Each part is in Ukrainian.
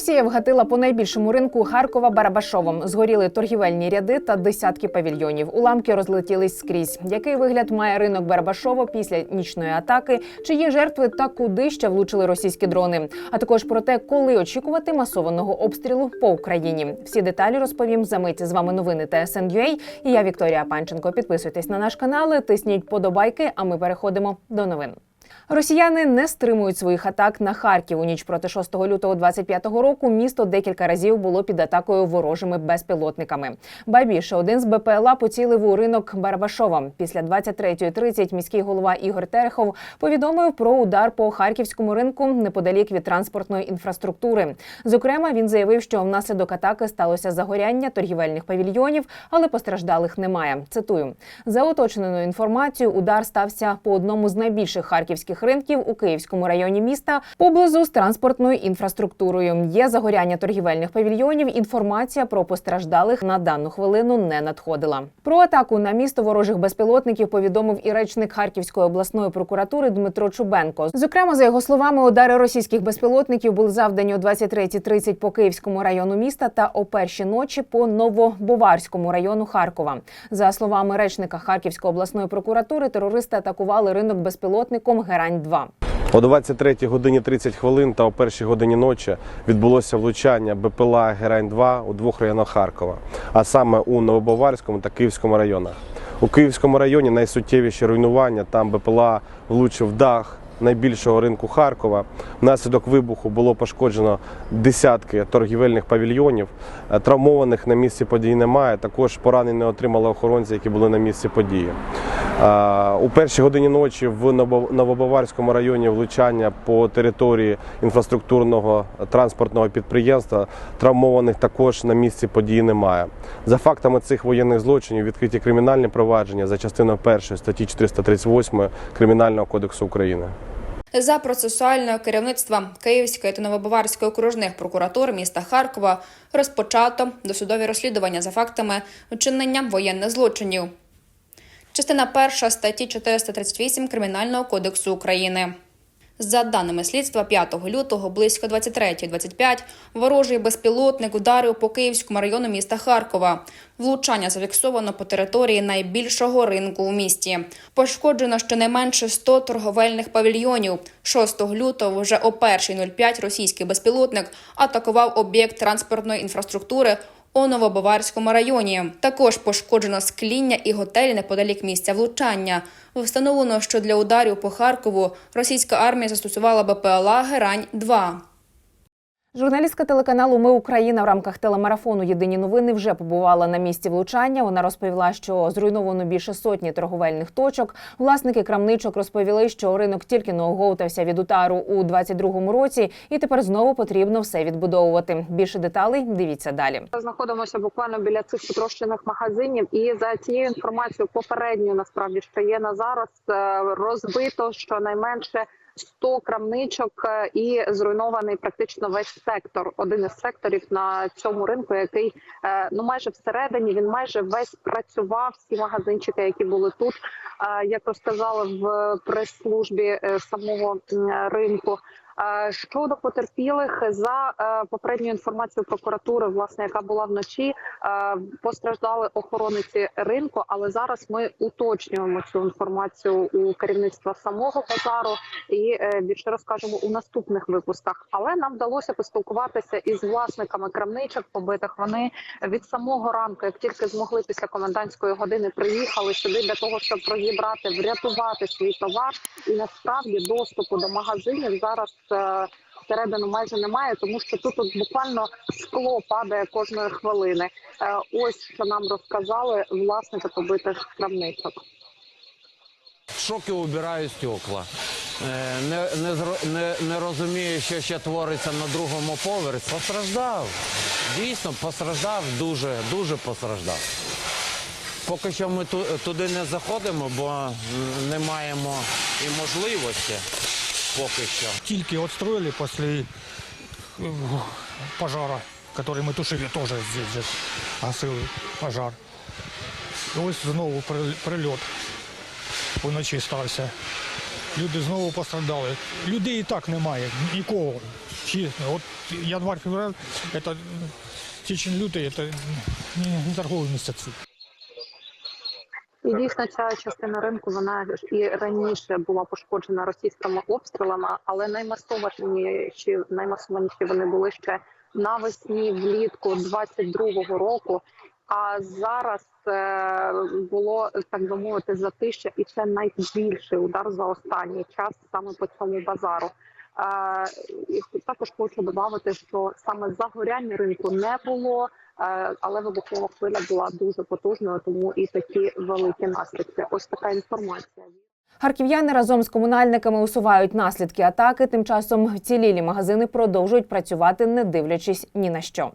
Росія вгатила по найбільшому ринку Харкова Барабашовом. Згоріли торгівельні ряди та десятки павільйонів. Уламки розлетілись скрізь. Який вигляд має ринок Барабашово після нічної атаки? Чи є жертви та куди ще влучили російські дрони? А також про те, коли очікувати масованого обстрілу по Україні. Всі деталі розповім за мить. З вами новини ТСН.UA і я Вікторія Панченко. Підписуйтесь на наш канал, тисніть подобайки. А ми переходимо до новин. Росіяни не стримують своїх атак на Харків. У ніч проти 6 лютого 25-го року місто декілька разів було під атакою ворожими безпілотниками. Ба більше один з БПЛА поцілив у ринок Барабашова. Після 23.30 міський голова Ігор Терехов повідомив про удар по харківському ринку неподалік від транспортної інфраструктури. Зокрема, він заявив, що внаслідок атаки сталося загоряння торгівельних павільйонів, але постраждалих немає. Цитую за уточненою інформацією, удар стався по одному з найбільших харківських ринків у Київському районі міста поблизу з транспортною інфраструктурою. Є загоряння торгівельних павільйонів. Інформація про постраждалих на дану хвилину не надходила. Про атаку на місто ворожих безпілотників повідомив і речник Харківської обласної прокуратури Дмитро Чубенко. Зокрема, за його словами, удари російських безпілотників були завдані о 23.30 по Київському району міста та о першій ночі по Новобоварському району Харкова. За словами речника Харківської обласної прокуратури, терористи атакували ринок безпілотником Герань 2 О 23 годині 30 хвилин та о першій годині ночі відбулося влучання БПЛА Герань-2 у двох районах Харкова, а саме у Новобаварському та Київському районах. У Київському районі найсуттєвіші руйнування. Там БПЛА влучив дах найбільшого ринку Харкова. Внаслідок вибуху було пошкоджено десятки торгівельних павільйонів. Е, Травмованих на місці події немає. Також поранені отримали охоронці, які були на місці події. Е, У першій годині ночі в Ново- Новобаварському районі влучання по території інфраструктурного транспортного підприємства. Травмованих також на місці події немає. За фактами цих воєнних злочинів відкриті кримінальні провадження за частиною 1 статті 438 Кримінального кодексу України. За процесуального керівництва Київської та Новобаварської окружних прокуратур міста Харкова розпочато досудові розслідування за фактами вчинення воєнних злочинів. Частина перша статті 438 Кримінального кодексу України. За даними слідства, 5 лютого близько 23.25 ворожий безпілотник ударив по Київському району міста Харкова. Влучання зафіксовано по території найбільшого ринку у місті. Пошкоджено щонайменше 100 торговельних павільйонів. 6 лютого вже о 1.05 російський безпілотник атакував об'єкт транспортної інфраструктури у Новобаварському районі. Також пошкоджено скління і готелі неподалік місця влучання. Встановлено, що для ударів по Харкову російська армія застосувала БПЛА Герань-2. Журналістка телеканалу Ми Україна в рамках телемарафону Єдині новини вже побувала на місці влучання. Вона розповіла, що зруйновано більше сотні торговельних точок. Власники крамничок розповіли, що ринок тільки не оговтався від удару у 22-му році, і тепер знову потрібно все відбудовувати. Більше деталей дивіться далі. знаходимося буквально біля цих потрощених магазинів, і за цією інформацією попередньою насправді що є на зараз е, розбито щонайменше 100 крамничок е, і зруйнований практично весь сектор. Один із секторів на цьому ринку, який е, ну майже всередині він майже весь працював. Всі магазинчики, які були тут, е, як розказали в прес-службі самого ринку. Щодо потерпілих, за е, попередньою інформацією прокуратури, власне, яка була вночі, е, постраждали охоронниці ринку. Але зараз ми уточнюємо цю інформацію у керівництва самого базару і е, більше розкажемо у наступних випусках. Але нам вдалося поспілкуватися із власниками крамничок побитих. Вони від самого ранку, як тільки змогли після комендантської години, приїхали сюди для того, щоб розібрати, врятувати свій товар. І насправді доступу до магазинів зараз всередину майже немає, тому що тут от буквально скло падає кожної хвилини. Е, Ось що нам розказали власники побитих крамничок. В шокі убираю стекла. Е, Не, не, не, не розумію, що ще твориться на другому поверсі. Постраждав. Дійсно, постраждав, дуже, дуже постраждав. Поки що ми ту- туди не заходимо, бо не маємо і можливості поки що. Тільки отстроили после э, пожара, который мы тушили тоже здесь же, гасили пожар. І ось знову при- прильот вночі стався. Люди знову постраждали. Людей і так немає, нікого. честно. Вот январь-февраль, это м, сечень лютый, это м, не, не торговые месяцы. І дійсно ця частина ринку вона ж і раніше була пошкоджена російськими обстрілами, але наймасованіші наймасованіші вони були ще навесні, влітку 22-го року. А зараз е, було так би мовити затища, і це найбільший удар за останній час саме по цьому базару. Також хочу додати, що саме загоряння ринку не було. Е, але вибухова хвиля була дуже потужною, тому і такі великі наслідки. Ось така інформація. Харків'яни разом з комунальниками усувають наслідки атаки. Тим часом вцілілі магазини продовжують працювати, не дивлячись ні на що.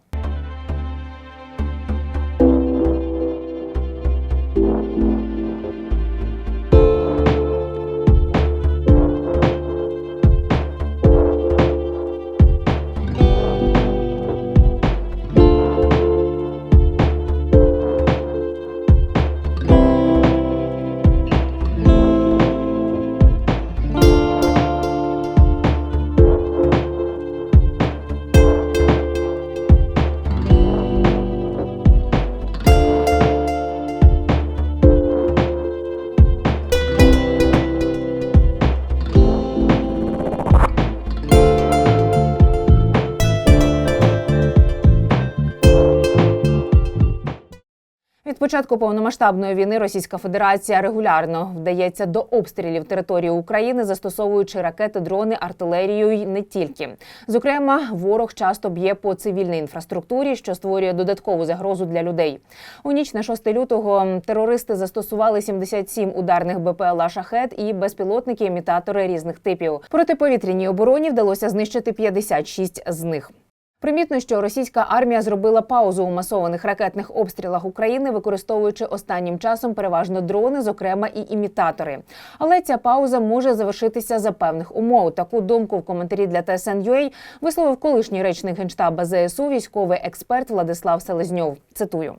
Початку повномасштабної війни Російська Федерація регулярно вдається до обстрілів території України, застосовуючи ракети, дрони, артилерію й не тільки. Зокрема, ворог часто б'є по цивільній інфраструктурі, що створює додаткову загрозу для людей. У ніч на 6 лютого терористи застосували 77 ударних БПЛА шахет і безпілотники імітатори різних типів. Протиповітряній обороні вдалося знищити 56 з них. Примітно, що російська армія зробила паузу у масованих ракетних обстрілах України, використовуючи останнім часом переважно дрони, зокрема і імітатори. Але ця пауза може завершитися за певних умов. Таку думку в коментарі для TSN.ua висловив колишній речник генштаба ЗСУ, військовий експерт Владислав Селезньов. Цитую.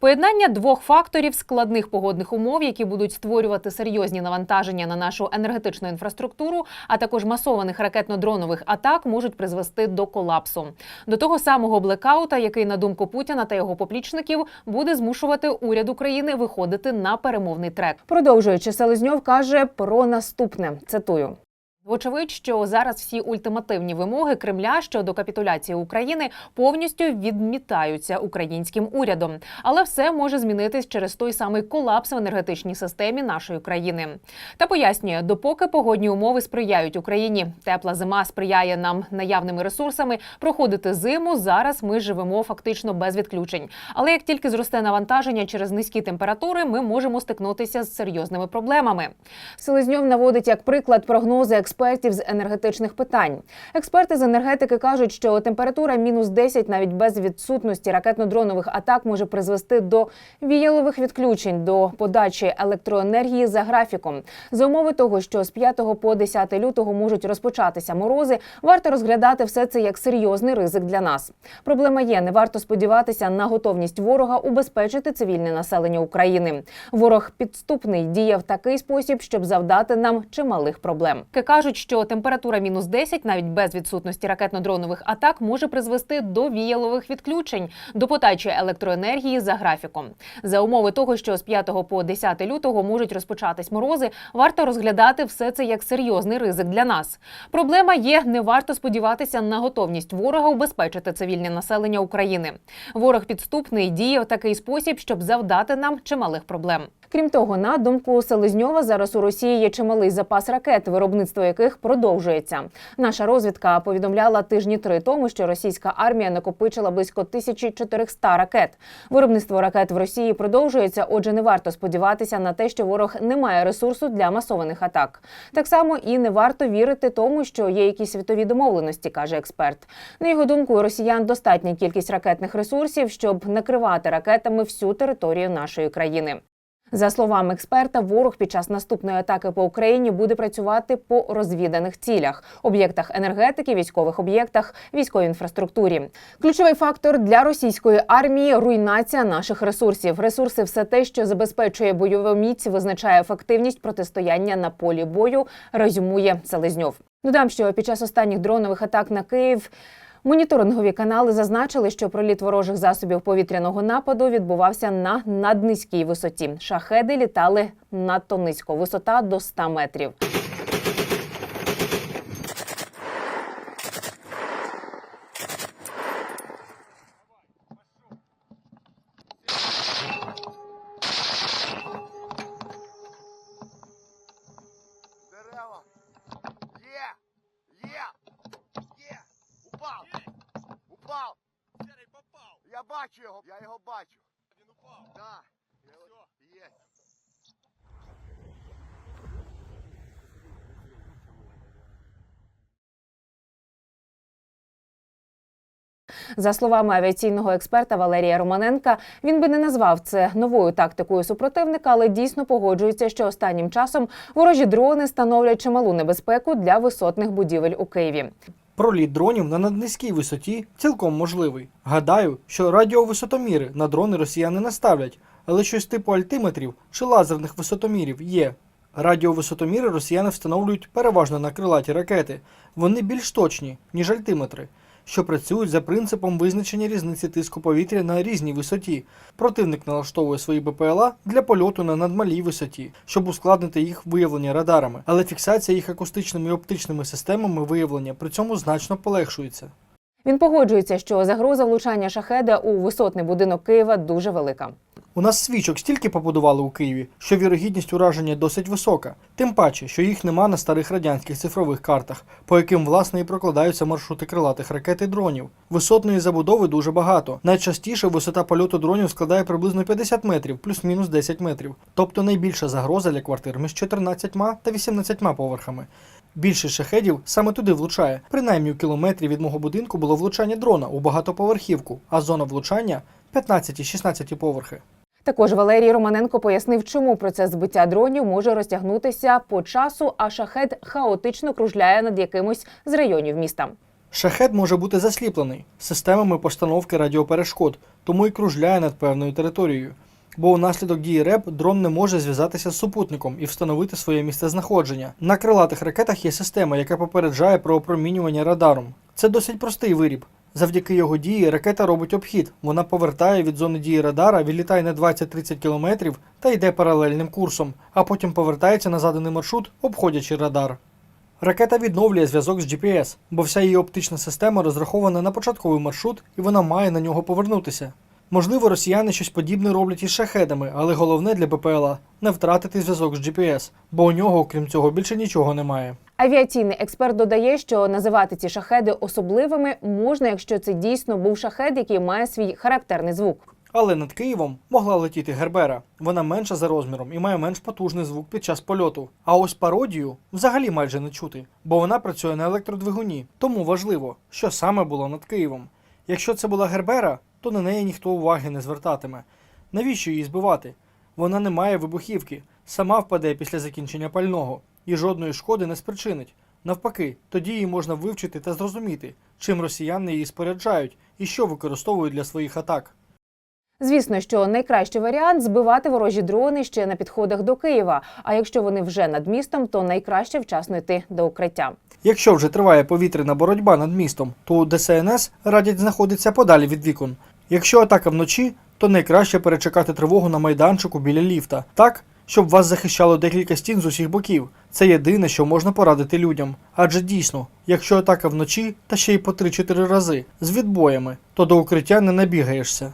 Поєднання двох факторів складних погодних умов, які будуть створювати серйозні навантаження на нашу енергетичну інфраструктуру, а також масованих ракетно-дронових атак, можуть призвести до колапсу. До того самого блекаута, який на думку Путіна та його поплічників буде змушувати уряд України виходити на перемовний трек. Продовжуючи Селезньов каже про наступне. Цитую. Вочевидь, що зараз всі ультимативні вимоги Кремля щодо капітуляції України повністю відмітаються українським урядом, але все може змінитись через той самий колапс в енергетичній системі нашої країни. Та пояснює, допоки погодні умови сприяють Україні, тепла зима сприяє нам наявними ресурсами проходити зиму. Зараз ми живемо фактично без відключень. Але як тільки зросте навантаження через низькі температури, ми можемо стикнутися з серйозними проблемами. Селезньов наводить як приклад прогнози експертів з енергетичних питань. Експерти з енергетики кажуть, що температура мінус 10 навіть без відсутності ракетно-дронових атак може призвести до віялових відключень до подачі електроенергії за графіком. За умови того, що з 5 по 10 лютого можуть розпочатися морози, варто розглядати все це як серйозний ризик для нас. Проблема є: не варто сподіватися на готовність ворога убезпечити цивільне населення України. Ворог підступний діє в такий спосіб, щоб завдати нам чималих проблем. Ки кажуть, що температура мінус 10 навіть без відсутності ракетно-дронових атак може призвести до віялових відключень, до подачі електроенергії за графіком. За умови того, що з 5 по 10 лютого можуть розпочатись морози, варто розглядати все це як серйозний ризик для нас. Проблема є: не варто сподіватися на готовність ворога убезпечити цивільне населення України. Ворог підступний діє в такий спосіб, щоб завдати нам чималих проблем. Крім того, на думку Селезньова, зараз у Росії є чималий запас ракет, виробництво яких продовжується. Наша розвідка повідомляла тижні три тому, що російська армія накопичила близько 1400 ракет. Виробництво ракет в Росії продовжується. Отже, не варто сподіватися на те, що ворог не має ресурсу для масованих атак. Так само і не варто вірити тому, що є якісь світові домовленості, каже експерт. На його думку, у росіян достатня кількість ракетних ресурсів, щоб накривати ракетами всю територію нашої країни. За словами експерта, ворог під час наступної атаки по Україні буде працювати по розвіданих цілях, об'єктах енергетики, військових об'єктах, військовій інфраструктурі. Ключовий фактор для російської армії руйнація наших ресурсів. Ресурси все те, що забезпечує бойову міць, визначає ефективність протистояння на полі бою. Резюмує Селезньов. Додам, що під час останніх дронових атак на Київ моніторингові канали зазначили, що проліт ворожих засобів повітряного нападу відбувався на наднизькій висоті. Шахеди літали надто низько, висота до 100 метрів. Дерева. Є! Є! Є! Упав! Упав! Серий попав! Я бачу його! Я його бачу! Він упав! Так! Є! За словами авіаційного експерта Валерія Романенка, він би не назвав це новою тактикою супротивника, але дійсно погоджується, що останнім часом ворожі дрони становлять чималу небезпеку для висотних будівель у Києві. Проліт дронів на наднизькій висоті цілком можливий. Гадаю, що радіовисотоміри на дрони росіяни не ставлять, але щось типу альтиметрів чи лазерних висотомірів є. Радіовисотоміри росіяни встановлюють переважно на крилаті ракети. Вони більш точні, ніж альтиметри, що працюють за принципом визначення різниці тиску повітря на різній висоті. Противник налаштовує свої БПЛА для польоту на надмалій висоті, щоб ускладнити їх виявлення радарами, але фіксація їх акустичними і оптичними системами виявлення при цьому значно полегшується. Він погоджується, що загроза влучання шахеда у висотний будинок Києва дуже велика. У нас свічок стільки побудували у Києві, що вірогідність ураження досить висока, тим паче, що їх нема на старих радянських цифрових картах, по яким власне і прокладаються маршрути крилатих ракет і дронів. Висотної забудови дуже багато. Найчастіше висота польоту дронів складає приблизно 50 метрів, плюс-мінус 10 метрів. Тобто найбільша загроза для квартир між 14 та 18 поверхами. Більшість шахедів саме туди влучає. Принаймні у кілометрі від мого будинку було влучання дрона у багатоповерхівку, а зона влучання 15-16 поверхи. Також Валерій Романенко пояснив, чому процес збиття дронів може розтягнутися по часу, а шахет хаотично кружляє над якимось з районів міста. Шахет може бути засліплений системами постановки радіоперешкод, тому і кружляє над певною територією. Бо унаслідок дії РЕП дрон не може зв'язатися з супутником і встановити своє місцезнаходження. На крилатих ракетах є система, яка попереджає про опромінювання радаром. Це досить простий виріб. Завдяки його дії ракета робить обхід. Вона повертає від зони дії радара, відлітає на 20-30 кілометрів та йде паралельним курсом, а потім повертається на заданий маршрут, обходячи радар. Ракета відновлює зв'язок з GPS, бо вся її оптична система розрахована на початковий маршрут і вона має на нього повернутися. Можливо, росіяни щось подібне роблять із шахедами, але головне для БПЛА не втратити зв'язок з GPS, бо у нього, окрім цього, більше нічого немає. Авіаційний експерт додає, що називати ці шахеди особливими можна, якщо це дійсно був шахед, який має свій характерний звук. Але над Києвом могла летіти Гербера. Вона менша за розміром і має менш потужний звук під час польоту. А ось пародію взагалі майже не чути, бо вона працює на електродвигуні. Тому важливо, що саме було над Києвом. Якщо це була Гербера, то на неї ніхто уваги не звертатиме. Навіщо її збивати? Вона не має вибухівки, сама впаде після закінчення пального і жодної шкоди не спричинить. Навпаки, тоді її можна вивчити та зрозуміти, чим росіяни її споряджають і що використовують для своїх атак. Звісно, що найкращий варіант збивати ворожі дрони ще на підходах до Києва. А якщо вони вже над містом, то найкраще вчасно йти до укриття. Якщо вже триває повітряна боротьба над містом, то ДСНС радять знаходитися подалі від вікон. Якщо атака вночі, то найкраще перечекати тривогу на майданчику біля ліфта, так, щоб вас захищало декілька стін з усіх боків. Це єдине, що можна порадити людям. Адже дійсно, якщо атака вночі, та ще й по 3-4 рази з відбоями, то до укриття не набігаєшся.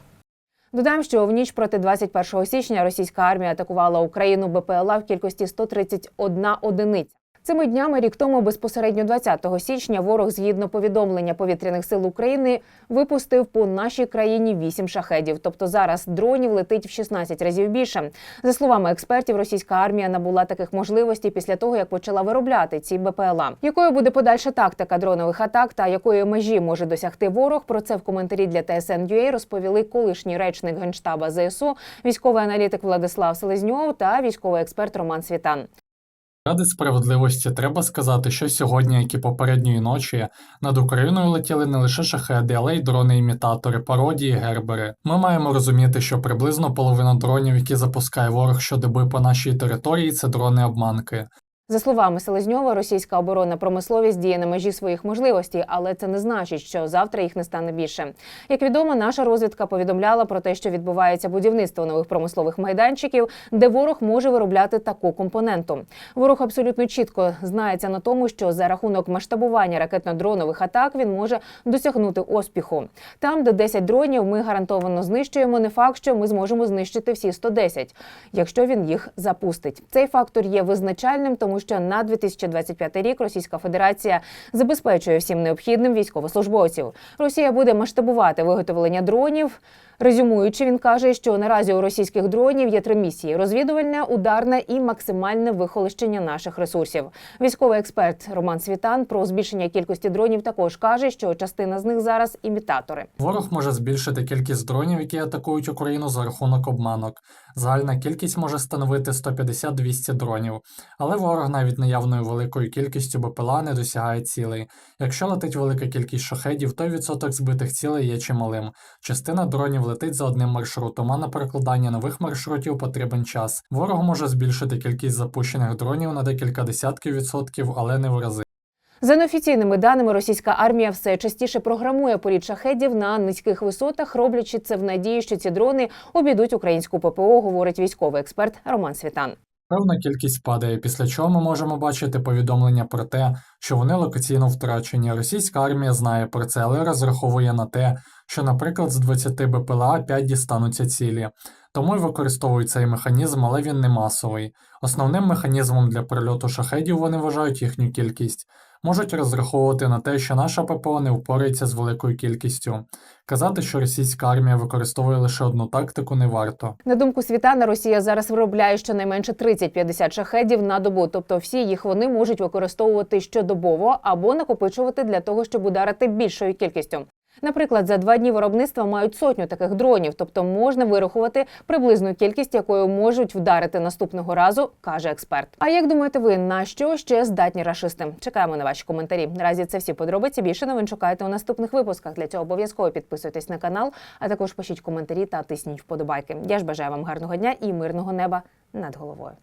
Додам, що в ніч проти 21 січня російська армія атакувала Україну БПЛА в кількості 131 одиниця. Цими днями рік тому, безпосередньо 20 січня, ворог, згідно повідомлення повітряних сил України, випустив по нашій країні 8 шахедів. Тобто зараз дронів летить в 16 разів більше. За словами експертів, російська армія набула таких можливостей після того, як почала виробляти ці БПЛА. Якою буде подальша тактика дронових атак та якої межі може досягти ворог? Про це в коментарі для TSN.ua розповіли колишній речник генштаба ЗСУ, військовий аналітик Владислав Селезньов та військовий експерт Роман Світан. Ради справедливості треба сказати, що сьогодні, як і попередньої ночі, над Україною летіли не лише шахеди, але й дрони-імітатори, пародії, гербери. Ми маємо розуміти, що приблизно половина дронів, які запускає ворог щодоби по нашій території, це дрони-обманки. За словами Селезньова, російська оборонна промисловість діє на межі своїх можливостей, але це не значить, що завтра їх не стане більше. Як відомо, наша розвідка повідомляла про те, що відбувається будівництво нових промислових майданчиків, де ворог може виробляти таку компоненту. Ворог абсолютно чітко знається на тому, що за рахунок масштабування ракетно-дронових атак він може досягнути успіху. Там, де 10 дронів, ми гарантовано знищуємо. Не факт, що ми зможемо знищити всі 110, якщо він їх запустить. Цей фактор є визначальним, тому що на 2025 рік Російська Федерація забезпечує всім необхідним військовослужбовців. Росія буде масштабувати виготовлення дронів. Резюмуючи, він каже, що наразі у російських дронів є три місії: розвідувальне, ударне і максимальне вихолощення наших ресурсів. Військовий експерт Роман Світан про збільшення кількості дронів також каже, що частина з них зараз імітатори. Ворог може збільшити кількість дронів, які атакують Україну за рахунок обманок. Загальна кількість може становити 150-200 дронів, але ворог навіть наявною великою кількістю БПЛА не досягає цілей. Якщо летить велика кількість шахедів, то відсоток збитих цілей є чималим. Частина дронів летить за одним маршрутом, а на перекладання нових маршрутів потрібен час. Ворог може збільшити кількість запущених дронів на декілька десятків відсотків, але не в рази. За неофіційними даними, російська армія все частіше програмує політ шахедів на низьких висотах, роблячи це в надії, що ці дрони обійдуть українську ППО, говорить військовий експерт Роман Світан. Певна кількість падає, після чого ми можемо бачити повідомлення про те, що вони локаційно втрачені. Російська армія знає про це, але розраховує на те, що, наприклад, з 20 БПЛА 5 дістануться цілі. Тому й використовують цей механізм, але він не масовий. Основним механізмом для прильоту шахедів вони вважають їхню кількість. Можуть розраховувати на те, що наша ППО не впорається з великою кількістю. Казати, що російська армія використовує лише одну тактику, не варто. На думку Світана, Росія зараз виробляє щонайменше 30-50 шахедів на добу. Тобто, всі їх вони можуть використовувати щодобово або накопичувати для того, щоб ударити більшою кількістю. Наприклад, за два дні виробництва мають сотню таких дронів, тобто можна вирахувати приблизну кількість, якою можуть вдарити наступного разу, каже експерт. А як думаєте ви, на що ще здатні рашисти? Чекаємо на ваші коментарі. Наразі це всі подробиці. Більше новин шукайте у наступних випусках. Для цього обов'язково підписуйтесь на канал, а також пишіть коментарі та тисніть вподобайки. Я ж бажаю вам гарного дня і мирного неба над головою.